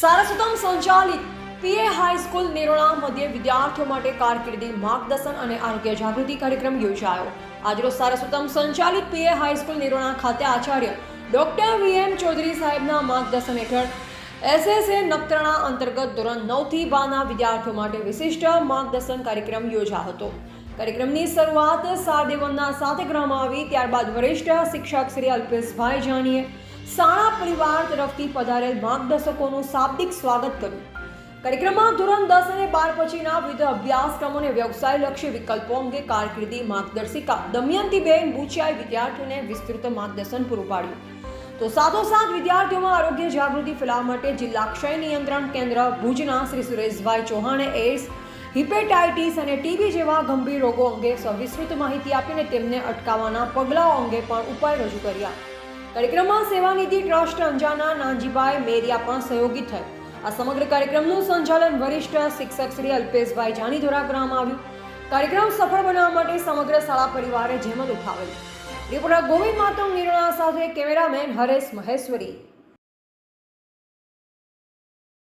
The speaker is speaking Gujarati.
સંચાલિત પીએ હાઈસ્કૂલ નિરોણા મધ્યે વિદ્યાર્થીઓ માટે કારકિર્દી માર્ગદર્શન અને આરોગ્ય જાગૃતિ કાર્યક્રમ યોજાયો. આજરોજ સારસ્વતમ સંચાલિત પીએ હાઈસ્કૂલ નિરોણા ખાતે આચાર્ય ડોક્ટર વીએમ ચૌધરી સાહેબના માર્ગદર્શન હેઠળ એસએસએ નખત્રાણા અંતર્ગત ધોરણ નવથી બારના વિદ્યાર્થીઓ માટે વિશિષ્ટ માર્ગદર્શન કાર્યક્રમ યોજાયો હતો. કાર્યક્રમની શરૂઆત સારદેવનના સાથે કરવામાં આવી, ત્યારબાદ વરિષ્ઠ શિક્ષક શ્રી અલ્પેશભાઈ જાનીએ શાળા પરિવાર તરફથી પધારેલ માર્ગદર્શકોનું શાબ્દિક સ્વાગત કર્યું. કાર્યક્રમમાં ધોરણ દસ અને બાર પછીના વિવિધ અભ્યાસક્રમો અને વ્યવસાયલક્ષી વિકલ્પો અંગે કારકિર્દી, માર્ગદર્શિકા દમયંતીબેન બુચિયાએ વિદ્યાર્થીઓને વિસ્તૃત માર્ગદર્શન પૂરું પાડ્યું. તો સાથોસાથ વિદ્યાર્થીઓમાં આરોગ્ય જાગૃતિ ફેલાવવા માટે જિલ્લા ક્ષય નિયંત્રણ કેન્દ્ર ભુજના શ્રી સુરેશભાઈ ચૌહાણે એડ્સ હિપેટાઇટિસ અને ટીબી જેવા ગંભીર રોગો અંગે સવિસ્તૃત માહિતી આપીને તેમને અટકાવવાના પગલાઓ અંગે પણ ઉપાય રજૂ કર્યા. કાર્યક્રમમાં સેવાનિધિ ટ્રસ્ટ અંજાના નાનજીભાઈ મેરિયા પણ સહયોગી થયા. આ સમગ્ર કાર્યક્રમનું સંચાલન વરિષ્ઠ શિક્ષક શ્રી અલ્પેશભાઈ જાની દ્વારા કરવામાં આવ્યું. કાર્યક્રમ સફળ બનાવવા માટે સમગ્ર શાળા પરિવારે જેમત ઉઠાવેલ. રિપોર્ટર ગોવિંદ માતમ નિર્ણા સાથે કેમેરામેન હરેશ મહેશ્વરી.